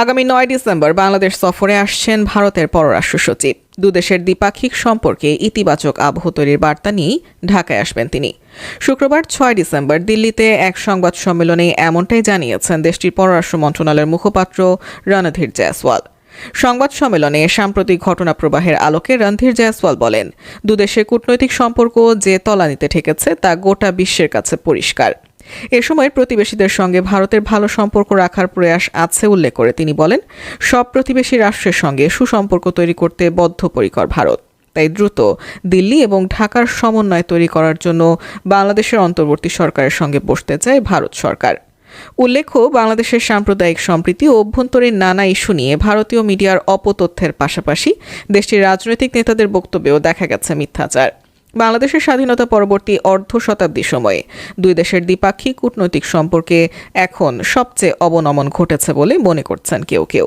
আগামী নয় ডিসেম্বর বাংলাদেশ সফরে আসছেন ভারতের পররাষ্ট্র সচিব। দুদেশের দ্বিপাক্ষিক সম্পর্কে ইতিবাচক আবহ তৈরির বার্তা নিয়েই ঢাকায় আসবেন তিনি। শুক্রবার ছয় ডিসেম্বর দিল্লিতে এক সংবাদ সম্মেলনে এমনটাই জানিয়েছেন দেশটির পররাষ্ট্র মন্ত্রণালয়ের মুখপাত্র রণধীর জয়সওয়াল। সংবাদ সম্মেলনে সাম্প্রতিক ঘটনা প্রবাহের আলোকে রণধীর জয়সওয়াল বলেন দুদেশের কূটনৈতিক সম্পর্ক যে তলানিতে ঠেকেছে তা গোটা বিশ্বের কাছে পরিষ্কার। এ সময় প্রতিবেশীদের সঙ্গে ভারতের ভালো সম্পর্ক রাখার প্রয়াস আছে উল্লেখ করে তিনি বলেন, সব প্রতিবেশী রাষ্ট্রের সঙ্গে সুসম্পর্ক তৈরি করতে বদ্ধপরিকর ভারত। তাই দ্রুত দিল্লি এবং ঢাকার সমন্বয় তৈরি করার জন্য বাংলাদেশের অন্তর্বর্তী সরকারের সঙ্গে বসতে চায় ভারত সরকার। উল্লেখ্য, বাংলাদেশের সাম্প্রদায়িক সম্প্রীতি ও অভ্যন্তরীণ নানা ইস্যু নিয়ে ভারতীয় মিডিয়ার অপতথ্যের পাশাপাশি দেশটির রাজনৈতিক নেতাদের বক্তব্যেও দেখা গেছে মিথ্যাচার। বাংলাদেশের স্বাধীনতা পরবর্তী অর্ধ শতাব্দী সময়ে দুই দেশের দ্বিপাক্ষিক কূটনৈতিক সম্পর্কে এখন সবচেয়ে অবনমন ঘটেছে বলে মনে করছেন কেউ কেউ।